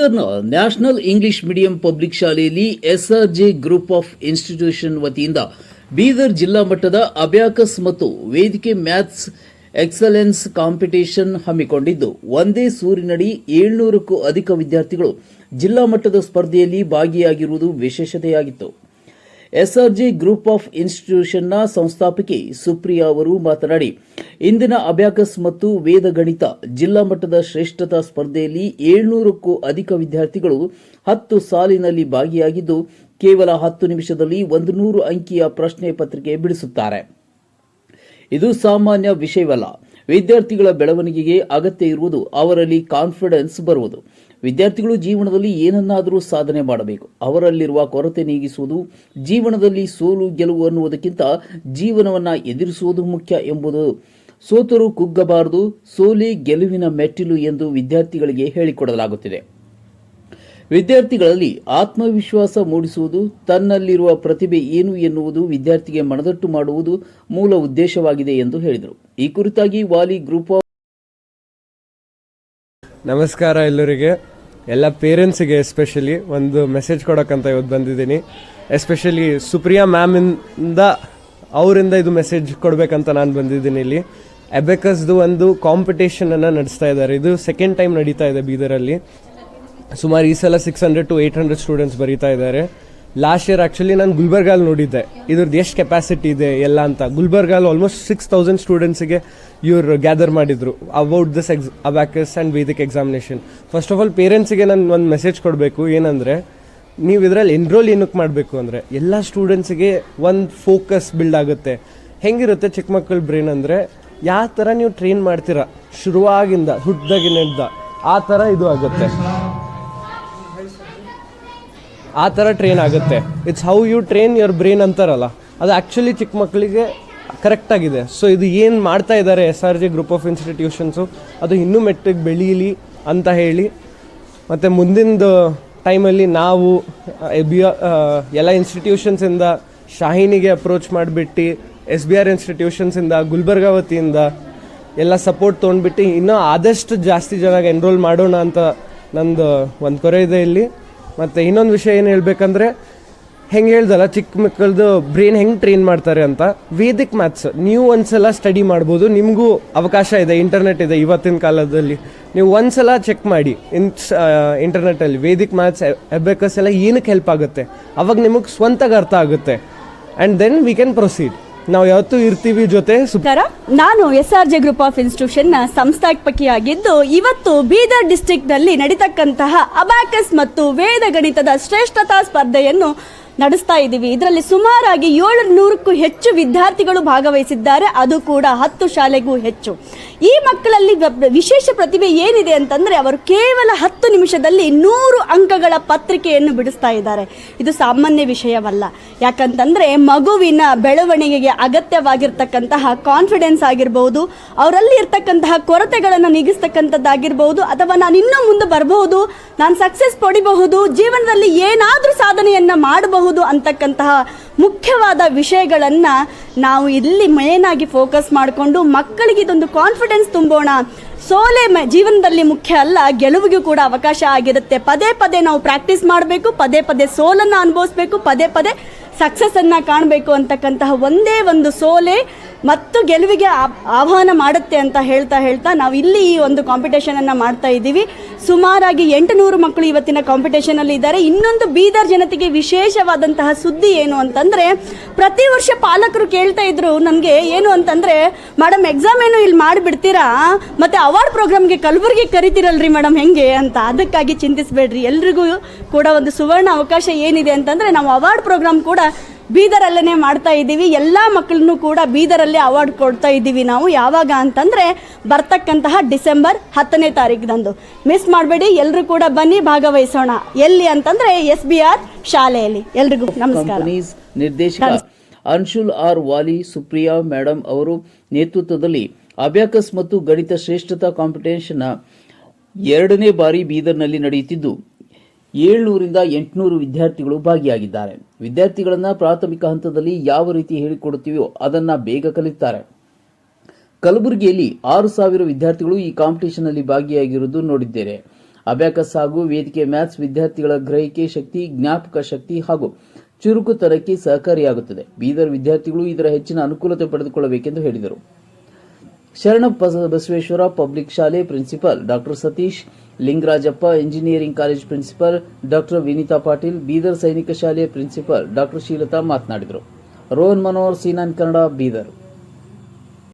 ಬೀದರ್ನ national English medium public ಶಾಲೆಯಲ್ಲಿ SRJ group of institution ವತಿಯಿಂದ ಬೀದರ್ ಜಿಲ್ಲಾ ಮಟ್ಟದ ಅಬ್ಯಾಕಸ್ ಮತ್ತು ವೇದಿಕೆ ಮ್ಯಾಥ್ಸ್ ಎಕ್ಸಲೆನ್ಸ್ ಕಾಂಪಿಟೇಷನ್ ಹಮ್ಮಿಕೊಂಡಿದ್ದು, ಒಂದೇ ಸೂರಿನಡಿ ಏಳ್ನೂರಕ್ಕೂ ಅಧಿಕ ವಿದ್ಯಾರ್ಥಿಗಳು ಜಿಲ್ಲಾ ಮಟ್ಟದ ಸ್ಪರ್ಧೆಯಲ್ಲಿ ಭಾಗಿಯಾಗಿರುವುದು ವಿಶೇಷತೆಯಾಗಿತ್ತು. ಎಸ್ಆರ್ಜಿ ಗ್ರೂಪ್ ಆಫ್ ಇನ್ಸ್ಟಿಟ್ಯೂಷನ್ನ ಸಂಸ್ಥಾಪಕಿ ಸುಪ್ರಿಯಾ ಅವರು ಮಾತನಾಡಿ, ಇಂದಿನ ಅಬ್ಯಾಕಸ್ ಮತ್ತು ವೇದ ಗಣಿತ ಜಿಲ್ಲಾ ಮಟ್ಟದ ಶ್ರೇಷ್ಠತಾ ಸ್ಪರ್ಧೆಯಲ್ಲಿ ಏಳ್ನೂರಕ್ಕೂ ಅಧಿಕ ವಿದ್ಯಾರ್ಥಿಗಳು ಹತ್ತು ಸಾಲಿನಲ್ಲಿ ಭಾಗಿಯಾಗಿದ್ದು, ಕೇವಲ ಹತ್ತು ನಿಮಿಷದಲ್ಲಿ ಒಂದು ನೂರು ಅಂಕಿಯ ಪ್ರಶ್ನೆ ಪತ್ರಿಕೆ ಬಿಡಿಸುತ್ತಾರೆ. ಇದು ಸಾಮಾನ್ಯ ವಿಷಯವಲ್ಲ. ವಿದ್ಯಾರ್ಥಿಗಳ ಬೆಳವಣಿಗೆಗೆ ಅಗತ್ಯ ಇರುವುದು ಅವರಲ್ಲಿ ಕಾನ್ಫಿಡೆನ್ಸ್ ಬರುವುದು. ವಿದ್ಯಾರ್ಥಿಗಳು ಜೀವನದಲ್ಲಿ ಏನನ್ನಾದರೂ ಸಾಧನೆ ಮಾಡಬೇಕು. ಅವರಲ್ಲಿರುವ ಕೊರತೆ ನೀಗಿಸುವುದು, ಜೀವನದಲ್ಲಿ ಸೋಲು ಗೆಲುವು ಅನ್ನುವುದಕ್ಕಿಂತ ಜೀವನವನ್ನ ಎದುರಿಸುವುದು ಮುಖ್ಯ ಎಂಬುದು ಸೋತರು ಕುಗ್ಗಬಾರದು, ಸೋಲಿ ಗೆಲುವಿನ ಮೆಟ್ಟಿಲು ಎಂದು ವಿದ್ಯಾರ್ಥಿಗಳಿಗೆ ಹೇಳಿಕೊಡಲಾಗುತ್ತಿದೆ. ವಿದ್ಯಾರ್ಥಿಗಳಲ್ಲಿ ಆತ್ಮವಿಶ್ವಾಸ ಮೂಡಿಸುವುದು, ತನ್ನಲ್ಲಿರುವ ಪ್ರತಿಭೆ ಏನು ಎನ್ನುವುದು ವಿದ್ಯಾರ್ಥಿಗೆ ಮನದಟ್ಟು ಮಾಡುವುದು ಮೂಲ ಉದ್ದೇಶವಾಗಿದೆ ಎಂದು ಹೇಳಿದರು. ಈ ಕುರಿತಾಗಿ ವಾಲಿ ಗ್ರೂಪ್ ಆಫ್ ನಮಸ್ಕಾರ ಎಲ್ಲರಿಗೆ. ಎಲ್ಲ ಪೇರೆಂಟ್ಸಿಗೆ ಎಸ್ಪೆಷಲಿ ಒಂದು ಮೆಸೇಜ್ ಕೊಡೋಕ್ಕಂತ ಇವತ್ತು ಬಂದಿದ್ದೀನಿ. ಎಸ್ಪೆಷಲಿ ಸುಪ್ರಿಯಾ ಮ್ಯಾಮಿಂದ ಅವರಿಂದ ಇದು ಮೆಸೇಜ್ ಕೊಡಬೇಕಂತ ನಾನು ಬಂದಿದ್ದೀನಿ ಇಲ್ಲಿ. ಎಬೆಕಸ್ದು ಒಂದು ಕಾಂಪಿಟೇಷನನ್ನು ನಡೆಸ್ತಾ ಇದ್ದಾರೆ. ಇದು ಸೆಕೆಂಡ್ ಟೈಮ್ ನಡೀತಾ ಇದೆ ಬೀದರಲ್ಲಿ. ಸುಮಾರು ಈ ಸಲ six hundred to eight hundred students ಬರೀತಾ ಇದ್ದಾರೆ. ಲಾಸ್ಟ್ ಇಯರ್ ಆ್ಯಕ್ಚುಲಿ ನಾನು ಗುಲ್ಬರ್ಗಾಲ್ ನೋಡಿದ್ದೆ. ಇದ್ರದ್ದು ಎಷ್ಟು ಕೆಪಾಸಿಟಿ ಇದೆ ಎಲ್ಲ ಅಂತ. ಗುಲ್ಬರ್ಗಾಲ್ ಆಲ್ಮೋಸ್ಟ್ ಸಿಕ್ಸ್ ತೌಸಂಡ್ ಸ್ಟೂಡೆಂಟ್ಸಿಗೆ ಇವರು ಗ್ಯಾದರ್ ಮಾಡಿದ್ರು. About this ex abacus and Vedic examination first of all ಪೇರೆಂಟ್ಸಿಗೆ ನಾನು ಒಂದು ಮೆಸೇಜ್ ಕೊಡಬೇಕು. ಏನಂದರೆ, ನೀವು ಇದರಲ್ಲಿ ಎನ್ರೋಲ್ ಏನಕ್ಕೆ ಮಾಡಬೇಕು ಅಂದರೆ, ಎಲ್ಲ ಸ್ಟೂಡೆಂಟ್ಸಿಗೆ ಒಂದು ಫೋಕಸ್ ಬಿಲ್ಡ್ ಆಗುತ್ತೆ. ಹೆಂಗಿರುತ್ತೆ ಚಿಕ್ಕ ಮಕ್ಕಳ ಬ್ರೈನ್ ಅಂದರೆ, ಯಾವ ಥರ ನೀವು ಟ್ರೈನ್ ಮಾಡ್ತೀರಾ? ಶುರುವಾಗಿಂದ ಹುಟ್ಟಿದಾಗಿನಿಂದ ಆ ಥರ ಇದು ಆಗುತ್ತೆ. ಆ ಥರ ಟ್ರೈನ್ ಆಗುತ್ತೆ. It's how you train your brain ಅಂತಾರಲ್ಲ. ಅದು ಆ್ಯಕ್ಚುಲಿ ಚಿಕ್ಕ ಮಕ್ಕಳಿಗೆ ಕರೆಕ್ಟ್ ಆಗಿದೆ. ಸೊ ಇದು ಏನು ಮಾಡ್ತಾ ಇದ್ದಾರೆ S R G group of institutions ಅದು ಇನ್ನೂ ಮೆಟ್ಟಿಗೆ ಬೆಳೀಲಿ ಅಂತ ಹೇಳಿ. ಮತ್ತು ಮುಂದಿನದು ಟೈಮಲ್ಲಿ ನಾವು ಬಿ ಎಲ್ಲ ಇನ್ಸ್ಟಿಟ್ಯೂಷನ್ಸಿಂದ ಶಾಹಿನಿಗೆ ಅಪ್ರೋಚ್ ಮಾಡಿಬಿಟ್ಟು ಎಸ್ ಬಿ ಆರ್ ಇನ್ಸ್ಟಿಟ್ಯೂಷನ್ಸಿಂದ ಗುಲ್ಬರ್ಗಾವತಿಯಿಂದ ಎಲ್ಲ ಸಪೋರ್ಟ್ ತೊಗೊಂಡ್ಬಿಟ್ಟು, ಇನ್ನೂ ಆದಷ್ಟು ಜಾಸ್ತಿ ಜನಕ್ಕೆ ಎನ್ರೋಲ್ ಮಾಡೋಣ ಅಂತ ನಂದು ಒಂದು ಕೊರೆ ಇದೆ ಇಲ್ಲಿ. ಮತ್ತು ಇನ್ನೊಂದು ವಿಷಯ ಏನು ಹೇಳಬೇಕಂದ್ರೆ, ಹೆಂಗೆ ಹೇಳ್ದಲ್ಲ, ಚಿಕ್ಕ ಮಕ್ಕಳದು ಬ್ರೈನ್ ಹೆಂಗೆ ಟ್ರೈನ್ ಮಾಡ್ತಾರೆ ಅಂತ. ವೇದಿಕ್ ಮ್ಯಾಥ್ಸ್ ನೀವು ಒಂದ್ಸಲ ಸ್ಟಡಿ ಮಾಡ್ಬೋದು. ನಿಮಗೂ ಅವಕಾಶ ಇದೆ ಇಂಟರ್ನೆಟ್ ಇದೆ ಇವತ್ತಿನ ಕಾಲದಲ್ಲಿ. ನೀವು ಒಂದ್ಸಲ ಚೆಕ್ ಮಾಡಿ, ಇನ್ ಇಂಟರ್ನೆಟಲ್ಲಿ ವೇದಿಕ್ ಮ್ಯಾಥ್ಸ್ ಎಬೆಕಸ್ ಎಲ್ಲ ಏನಕ್ಕೆ ಹೆಲ್ಪ್ ಆಗುತ್ತೆ? ಅವಾಗ ನಿಮಗೆ ಸ್ವಂತಗೆ ಅರ್ಥ ಆಗುತ್ತೆ. And then we can proceed ನಾವು ಯಾವತ್ತು ಇರ್ತೀವಿ ಜೊತೆ ಸುಪ್ ನಾನು S R J group of ಇನ್ಸ್ಟಿಟ್ಯೂಷನ್ನ ಸಂಸ್ಥಾಪಕಿಯಾಗಿದ್ದು ಇವತ್ತು ಬೀದರ್ ಡಿಸ್ಟಿಕ್ನಲ್ಲಿ ನಡೀತಕ್ಕಂತಹ ಅಬಾಕಸ್ ಮತ್ತು ವೇದ ಗಣಿತದ ಶ್ರೇಷ್ಠತಾ ಸ್ಪರ್ಧೆಯನ್ನು ನಡೆಸ್ತಾ ಇದ್ದೀವಿ. ಇದರಲ್ಲಿ ಸುಮಾರಾಗಿ ಏಳು ನೂರಕ್ಕೂ ಹೆಚ್ಚು ವಿದ್ಯಾರ್ಥಿಗಳು ಭಾಗವಹಿಸಿದ್ದಾರೆ. ಅದು ಕೂಡ ಹತ್ತು ಶಾಲೆಗೂ ಹೆಚ್ಚು. ಈ ಮಕ್ಕಳಲ್ಲಿ ವಿಶೇಷ ಪ್ರತಿಭೆ ಏನಿದೆ ಅಂತಂದರೆ ಅವರು ಕೇವಲ ಹತ್ತು ನಿಮಿಷದಲ್ಲಿ ನೂರು ಅಂಕಗಳ ಪತ್ರಿಕೆಯನ್ನು ಬಿಡಿಸ್ತಾ ಇದ್ದಾರೆ. ಇದು ಸಾಮಾನ್ಯ ವಿಷಯವಲ್ಲ. ಯಾಕಂತಂದರೆ ಮಗುವಿನ ಬೆಳವಣಿಗೆಗೆ ಅಗತ್ಯವಾಗಿರ್ತಕ್ಕಂತಹ ಕಾನ್ಫಿಡೆನ್ಸ್ ಆಗಿರ್ಬೋದು, ಅವರಲ್ಲಿ ಇರ್ತಕ್ಕಂತಹ ಕೊರತೆಗಳನ್ನು ನೀಗಿಸ್ತಕ್ಕಂಥದ್ದಾಗಿರ್ಬೋದು, ಅಥವಾ ನಾನು ಇನ್ನೂ ಮುಂದೆ ಬರಬಹುದು, ನಾನು ಸಕ್ಸಸ್ ಪಡಿಬಹುದು, ಜೀವನದಲ್ಲಿ ಏನಾದರೂ ಸಾಧನೆಯನ್ನು ಮಾಡಬಹುದು ಅಂತಕ್ಕಂತಹ ಮುಖ್ಯವಾದ ವಿಷಯಗಳನ್ನು ನಾವು ಇಲ್ಲಿ ಮೇನ್ ಆಗಿ ಫೋಕಸ್ ಮಾಡಿಕೊಂಡು ಮಕ್ಕಳಿಗೆ ಇದೊಂದು ಕಾನ್ಫಿಡೆನ್ಸ್ ತುಂಬೋಣ. ಸೋಲೆ ಜೀವನದಲ್ಲಿ ಮುಖ್ಯ ಅಲ್ಲ, ಗೆಲುವಿಗೂ ಕೂಡ ಅವಕಾಶ ಆಗಿರುತ್ತೆ. ಪದೇ ಪದೇ ನಾವು ಪ್ರಾಕ್ಟೀಸ್ ಮಾಡಬೇಕು, ಪದೇ ಪದೇ ಸೋಲನ್ನು ಅನುಭವಿಸ್ಬೇಕು, ಪದೇ ಪದೇ ಸಕ್ಸಸ್ ಅನ್ನ ಕಾಣಬೇಕು ಅಂತಕ್ಕಂತಹ ಒಂದೇ ಒಂದು ಸೋಲೆ ಮತ್ತು ಗೆಲುವಿಗೆ ಆಹ್ವಾನ ಮಾಡುತ್ತೆ ಅಂತ ಹೇಳ್ತಾ ಹೇಳ್ತಾ ನಾವು ಇಲ್ಲಿ ಈ ಒಂದು ಕಾಂಪಿಟೇಷನ್ ಅನ್ನ ಮಾಡ್ತಾ ಇದ್ದೀವಿ. ಸುಮಾರಾಗಿ ಎಂಟು ನೂರು ಮಕ್ಕಳು ಇವತ್ತಿನ ಕಾಂಪಿಟೇಷನ್ ಅಲ್ಲಿ ಇದ್ದಾರೆ. ಇನ್ನೊಂದು ಬೀದರ್ ಜನತೆಗೆ ವಿಶೇಷವಾದಂತಹ ಸುದ್ದಿ ಏನು ಅಂತಂದ್ರೆ, ಪ್ರತಿ ವರ್ಷ ಪಾಲಕರು ಕೇಳ್ತಾ ಇದ್ರು ನಮಗೆ ಏನು ಅಂತಂದ್ರೆ ಮೇಡಮ್ ಎಕ್ಸಾಮ್ ಏನು ಇಲ್ಲಿ ಮಾಡಿಬಿಡ್ತೀರಾ? ಮತ್ತೆ ಅವಾರ್ಡ್ ಪ್ರೋಗ್ರಾಮ್ಗೆ ಕಲಬುರ್ಗಿ ಕರಿತೀರಲ್ರಿ ಮೇಡಮ್ ಹೆಂಗೆ? ಅಂತ. ಅದಕ್ಕಾಗಿ ಚಿಂತಿಸಬೇಡ್ರಿ. ಎಲ್ರಿಗೂ ಕೂಡ ಒಂದು ಸುವರ್ಣ ಅವಕಾಶ ಏನಿದೆ ಅಂತಂದ್ರೆ, ನಾವು ಅವಾರ್ಡ್ ಪ್ರೋಗ್ರಾಮ್ ಕೂಡ ಬೀದರಲ್ಲೇ ಮಾಡ್ತಾ ಇದ್ದೀವಿ. ಎಲ್ಲ ಮಕ್ಕಳನ್ನು ಕೂಡ ಬೀದರಲ್ಲೇ ಅವಾರ್ಡ್ ಕೊಡ್ತಾ ಇದ್ದೀವಿ ನಾವು. ಯಾವಾಗ ಅಂತಂದ್ರೆ ಬರ್ತಕ್ಕಂತಹ ಡಿಸೆಂಬರ್ ಹತ್ತನೇ ತಾರೀಕಿದಂದು ಮಿಸ್ ಮಾಡಬೇಡಿ ಎಲ್ಲರೂ ಕೂಡ ಬನ್ನಿ ಭಾಗವಹಿಸೋಣ. ಎಲ್ಲಿ ಅಂತಂದ್ರೆ ಎಸ್ ಬಿ ಆರ್ ಶಾಲೆಯಲ್ಲಿ. ಎಲ್ರಿಗೂ ನಮಸ್ಕಾರ. ನಿರ್ದೇಶಕ ಅನ್ಶುಲ್ ಆರ್ ವಾಲಿ ಸುಪ್ರಿಯಾ ಮೇಡಮ್ ಅವರು ನೇತೃತ್ವದಲ್ಲಿ ಅಬ್ಯಾಕಸ್ ಮತ್ತು ಗಣಿತ ಶ್ರೇಷ್ಠತಾ ಕಾಂಪಿಟೇಷನ್ ಎರಡನೇ ಬಾರಿ ಬೀದರ್ನಲ್ಲಿ ನಡೆಯುತ್ತಿದ್ದು. ಏಳ್ನೂರಿಂದ ಎಂಟುನೂರು ವಿದ್ಯಾರ್ಥಿಗಳು ಭಾಗಿಯಾಗಿದ್ದಾರೆ. ವಿದ್ಯಾರ್ಥಿಗಳನ್ನು ಪ್ರಾಥಮಿಕ ಹಂತದಲ್ಲಿ ಯಾವ ರೀತಿ ಹೇಳಿಕೊಡುತ್ತೀವೋ ಅದನ್ನ ಬೇಗ ಕಲಿತಾರೆ ಕಲಬುರಗಿಯಲ್ಲಿ ಆರು ಸಾವಿರ ವಿದ್ಯಾರ್ಥಿಗಳು ಈ ಕಾಂಪಿಟೇಷನ್ ಅಲ್ಲಿ ಭಾಗಿಯಾಗಿರುವುದು ನೋಡಿದ್ದೇನೆ ಅಬ್ಯಾಕಸ್ ಹಾಗೂ ವೇದಿಕೆ ಮ್ಯಾಥ್ಸ್ ವಿದ್ಯಾರ್ಥಿಗಳ ಗ್ರಹಿಕೆ ಶಕ್ತಿ, ಜ್ಞಾಪಕ ಶಕ್ತಿ ಹಾಗೂ ಚುರುಕುತನಕ್ಕೆ ಸಹಕಾರಿಯಾಗುತ್ತದೆ. ಬೀದರ್ ವಿದ್ಯಾರ್ಥಿಗಳು ಇದರ ಹೆಚ್ಚಿನ ಅನುಕೂಲತೆ ಪಡೆದುಕೊಳ್ಳಬೇಕೆಂದು ಹೇಳಿದರು. ಶರಣ ಬಸ- ಬಸವೇಶ್ವರ ಪಬ್ಲಿಕ್ ಶಾಲೆ principal doctor Satish, Lingarajappa engineering college principal doctor Vineeta Patil, Bidar ಸೈನಿಕ ಶಾಲೆಯ ಪ್ರಿನ್ಸಿಪಾಲ್ ಡಾಕ್ಟರ್ ಶೀಲತಾ ಮಾತನಾಡಿದರು. ರೋಹನ್ ಮನೋಹರ್, ಸೀನಾನ್ ಕನ್ನಡ, ಬೀದರ್.